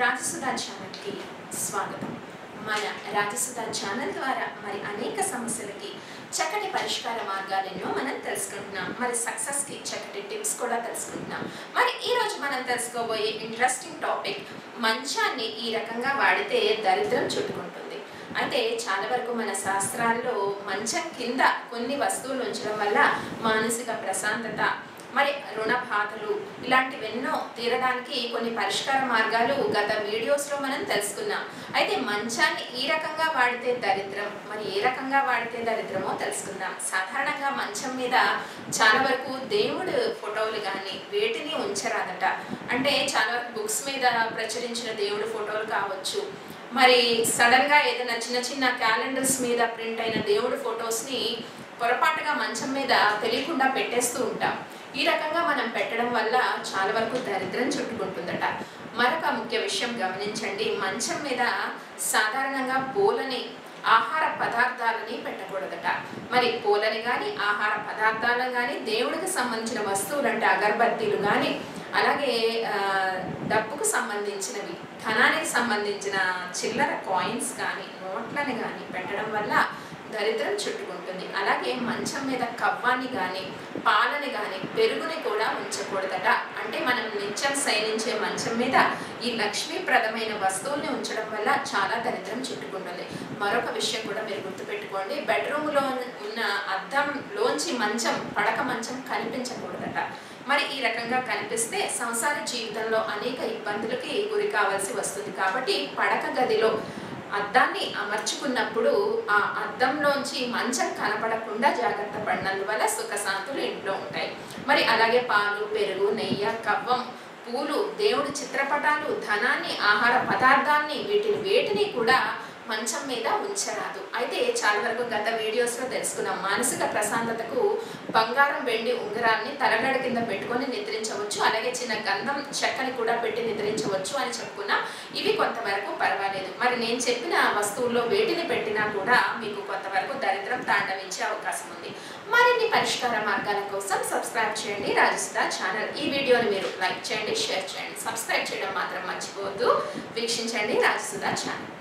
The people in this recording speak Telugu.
రాజసుధా ఛానల్కి స్వాగతం. మన రాజసుధా ఛానల్ ద్వారా మరి అనేక సమస్యలకి చక్కటి పరిష్కార మార్గాలను మనం తెలుసుకుంటున్నాం. మరి సక్సెస్కి చక్కటి టిప్స్ కూడా తెలుసుకుంటున్నాం. మరి ఈరోజు మనం తెలుసుకోబోయే ఇంట్రెస్టింగ్ టాపిక్ మంచాన్ని ఈ రకంగా వాడితే దరిద్రం చుట్టుకుంటుంది. అయితే చాలా వరకు మన శాస్త్రాల్లో మంచం కింద కొన్ని వస్తువులు ఉంచడం వల్ల మానసిక ప్రశాంతత మరి రుణ బాధలు ఇలాంటివెన్నో తీరడానికి కొన్ని పరిష్కార మార్గాలు గత వీడియోస్లో మనం తెలుసుకున్నాం. అయితే మంచాన్ని ఈ రకంగా వాడితే దరిద్రం మరి ఏ రకంగా వాడితే దరిద్రమో తెలుసుకుందాం. సాధారణంగా మంచం మీద చాలా వరకు దేవుడు ఫోటోలు కానీ వేటిని ఉంచరాదట. అంటే చాలా వరకు బుక్స్ మీద ప్రచురించిన దేవుడు ఫోటోలు కావచ్చు. మరి సడన్గా ఏదైనా చిన్న చిన్న క్యాలెండర్స్ మీద ప్రింట్ అయిన దేవుడు ఫొటోస్ని పొరపాటుగా మంచం మీద తెలియకుండా పెట్టేస్తూ ఉంటాం. ఈ రకంగా మనం పెట్టడం వల్ల చాలా వరకు దరిద్రం చుట్టుకుంటుందట. మరొక ముఖ్య విషయం గమనించండి. మంచం మీద సాధారణంగా పూలని ఆహార పదార్థాలని పెట్టకూడదట. మరి పూలని కానీ ఆహార పదార్థాలను కానీ దేవుడికి సంబంధించిన వస్తువులు అంటే అగరబత్తీలు కానీ అలాగే డబ్బుకు సంబంధించినవి ధనానికి సంబంధించిన చిల్లర కాయిన్స్ కానీ నోట్లని కానీ పెట్టడం వల్ల దరిద్రం చుట్టుకుంటుంది. అలాగే మంచం మీద కవ్వాన్ని కానీ పాలని కానీ పెరుగుని కూడా ఉంచకూడదట. అంటే మనం నిత్యం శయనించే మంచం మీద ఈ లక్ష్మీప్రదమైన వస్తువుల్ని ఉంచడం వల్ల చాలా దరిద్రం చుట్టుకుంటుంది. మరొక విషయం కూడా మీరు గుర్తుపెట్టుకోండి. బెడ్రూమ్లో ఉన్న అద్దంలోంచి మంచం పడక మంచం కనిపించకూడదట. మరి ఈ రకంగా కనిపిస్తే సంసార జీవితంలో అనేక ఇబ్బందులకి గురి కావాల్సి వస్తుంది. కాబట్టి పడక గదిలో అద్దాన్ని అమర్చుకున్నప్పుడు ఆ అద్దంలోంచి మంచం కనపడకుండా జాగ్రత్త పడినందువల్ల సుఖశాంతులు ఇంట్లో ఉంటాయి. మరి అలాగే పాలు పెరుగు నెయ్యి కవ్వం పూలు దేవుడి చిత్రపటాలు ధనాన్ని ఆహార పదార్థాన్ని వీటిని వేటిని కూడా మంచం మీద ఉంచరాదు. అయితే చాలా వరకు గత వీడియోస్లో తెలుసుకున్నాం. మానసిక ప్రశాంతతకు బంగారం వెండి ఉంగరాన్ని తలగడ కింద పెట్టుకొని నిద్రించవచ్చు. అలాగే చిన్న గంధం చెక్కని కూడా పెట్టి నిద్రించవచ్చు అని చెప్పుకున్నా. ఇవి కొంతవరకు పర్వాలేదు. మరి నేను చెప్పిన వస్తువుల్లో వేటిని పెట్టినా కూడా మీకు కొంతవరకు దరిద్రం తాండవించే అవకాశం ఉంది. మరిన్ని పరిష్కార మార్గాల కోసం సబ్స్క్రైబ్ చేయండి రాజసుధా ఛానల్. ఈ వీడియోని మీరు లైక్ చేయండి షేర్ చేయండి. సబ్స్క్రైబ్ చేయడం మాత్రం మర్చిపోవద్దు. వీక్షించండి రాజసుధా ఛానల్.